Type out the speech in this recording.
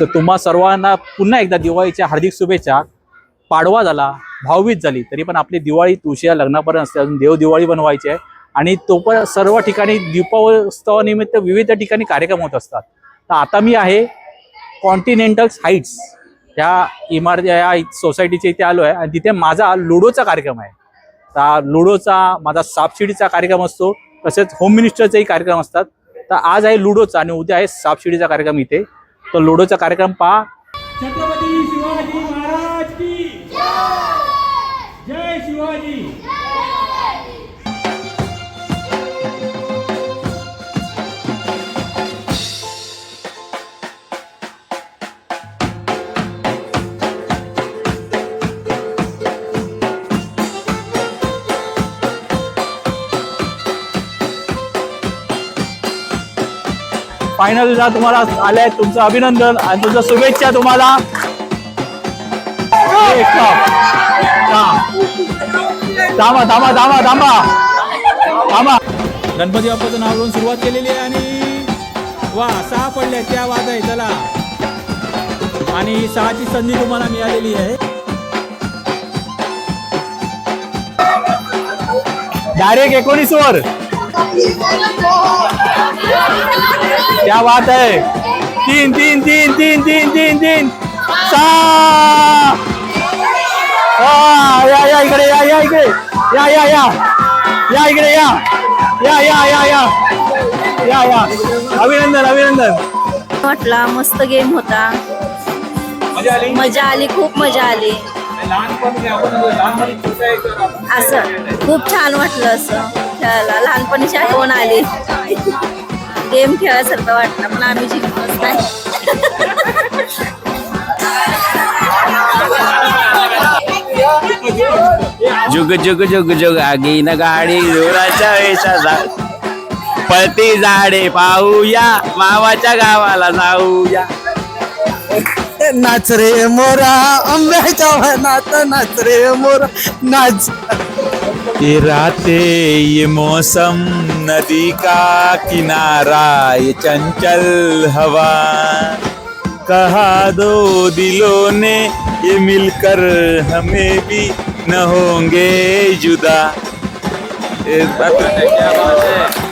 तर तुम्हा सर्वांना पुन्हा एकदा दिवाळीच्या हार्दिक शुभेच्छा. पाडवा झाला भाववीत झाली तरी पण आपली दिवाळी तुळशीला लग्नापर्यंत असते. अजून देव दिवाळी बनवायची आहे. आणि तो पण सर्व ठिकाणी दीपोत्सवानिमित्त विविध ठिकाणी कार्यक्रम होत असतात. तर आता मी आहे कॉन्टिनेंटल्स हाईट्स ह्या इमारती या सोसायटीच्या इथे आलो आहे आणि तिथे माझा लुडोचा कार्यक्रम आहे. तर लुडोचा माझा सापशिडीचा कार्यक्रम असतो. तसेच होम मिनिस्टरचेही कार्यक्रम असतात. तर आज आहे लुडोचा आणि उद्या आहे सापशिडीचा कार्यक्रम इथे. तर लुडोचा कार्यक्रम पहा. छत्रपती शिवाजी महाराज की. जय! शिवाजी. फायनलला तुम्हाला आलंय तुमचं अभिनंदन आणि तुमचं शुभेच्छा तुम्हाला. थांबा थांबा थांबा थांबा. थांबा. गणपती बाप्पाचं नाव घेऊन सुरुवात केलेली आहे आणि वा सहा पडल्या त्या वाद आहे चला. आणि सहाची संधी तुम्हाला मिळालेली आहे. डायरेक्ट एकोणीस वर क्या बात है? तीन तीन तीन तीन तीन तीन तीन। या या इकडे या या इकडे। या या या। या इकडे या। या या या या। या या। अभिनंदन अभिनंदन। वाटला मस्त गेम होता. मजा आली? मजा आली खूप मजा आली. असं. खूप छान वाटलं असं खेळायला. लहानपणीची आठवण आली. गेम खेळायसारखं वाटलं पण आम्ही जिंकलोच नाही. जुग जुग जुग जुग आगीन गाडी जोराच्या वेशाचा. पळती झाडे पाहूया मावाच्या गावाला जाऊया. नाच रे मोरा आंब्याच्या वनात नाच रे मोरा नाच. ये राते ये मौसम नदी का किनारा ये चंचल हवा कहा दो दिलों ने ये मिलकर हमें भी न होंगे जुदा ये बात क्या बात है